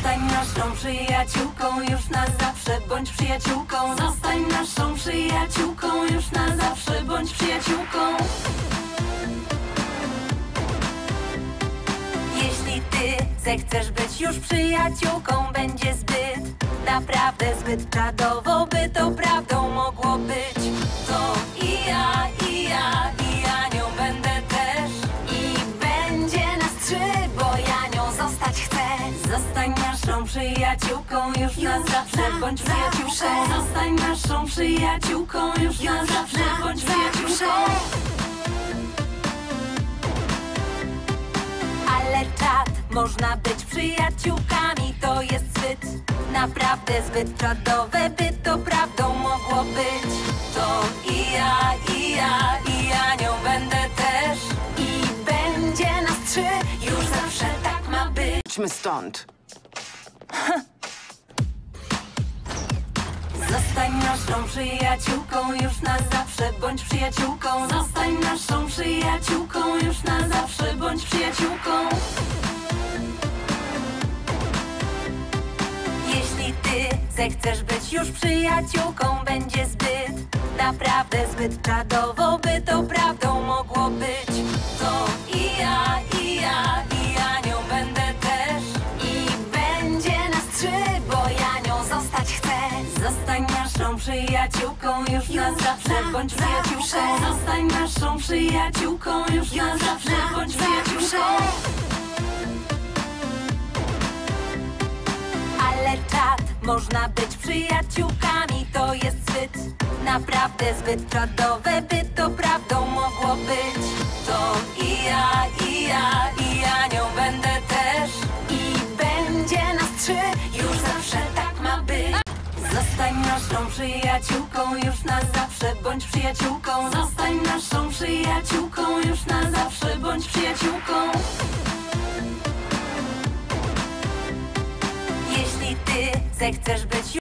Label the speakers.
Speaker 1: Zostań naszą przyjaciółką już na zawsze, bądź przyjaciółką. Zostań naszą przyjaciółką już na zawsze, bądź przyjaciółką. Jeśli ty zechcesz być już przyjaciółką, będzie zbyt, naprawdę zbyt czadowo, by to prawdą mogło być. Naszą przyjaciółką już na zawsze, bądź przyjaciółką. Zostań naszą przyjaciółką już na zawsze, bądź przyjaciółką. Ale czad można być przyjaciółkami, to jest zbyt, naprawdę zbyt czadowe, by to prawdą mogło być. To i ja, i ja, i ja nią będę też. I będzie nas trzy, już zawsze tak ma być.
Speaker 2: Idźmy stąd.
Speaker 1: Zostań naszą przyjaciółką już na zawsze, bądź przyjaciółką. Zostań naszą przyjaciółką już na zawsze, bądź przyjaciółką. Jeśli ty zechcesz być już przyjaciółką, będzie zbyt, naprawdę zbyt czadowo, by to prawdą mogło być. Przyjaciółką już na zawsze, bądź przyjaciółką. Zostań naszą przyjaciółką już na zawsze, bądź przyjaciółką. Ale czad można być przyjaciółkami, to jest zbyt, naprawdę zbyt czadowe, by to prawdą mogło być. To i ja, i ja, i ja naszą przyjaciółką już na zawsze, bądź przyjaciółką. Zostań naszą przyjaciółką już na zawsze, bądź przyjaciółką. Jeśli ty zechcesz być